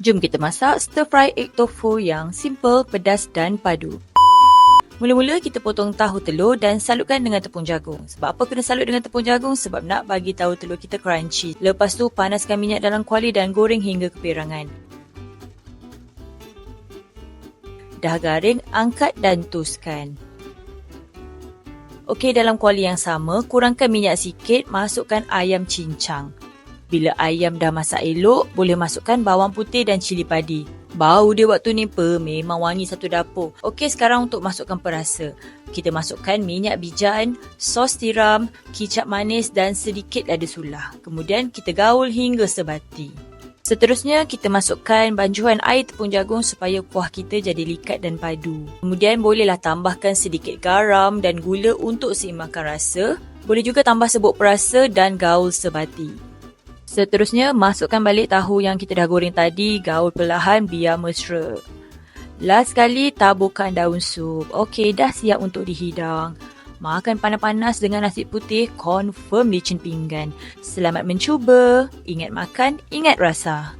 Jom kita masak stir fry egg tofu yang simple, pedas dan padu. Mula-mula kita potong tahu telur dan salutkan dengan tepung jagung. Sebab apa kena salut dengan tepung jagung? Sebab nak bagi tahu telur kita crunchy. Lepas tu panaskan minyak dalam kuali dan goreng hingga kepirangan. Dah garing, angkat dan toskan. Okey, dalam kuali yang sama, kurangkan minyak sikit, masukkan ayam cincang. Bila ayam dah masak elok, boleh masukkan bawang putih dan cili padi. Bau dia waktu ni pe, memang wangi satu dapur. Okey, sekarang untuk masukkan perasa. Kita masukkan minyak bijan, sos tiram, kicap manis dan sedikit lada sulah. Kemudian kita gaul hingga sebati. Seterusnya, kita masukkan banjuan air tepung jagung supaya kuah kita jadi likat dan padu. Kemudian, bolehlah tambahkan sedikit garam dan gula untuk seimbangkan rasa. Boleh juga tambah sebut perasa dan gaul sebati. Seterusnya, masukkan balik tahu yang kita dah goreng tadi, gaul perlahan biar mesra. Last sekali, taburkan daun sup. Okey, dah siap untuk dihidang. Makan panas-panas dengan nasi putih, confirm licin pinggan. Selamat mencuba. Ingat makan, ingat rasa.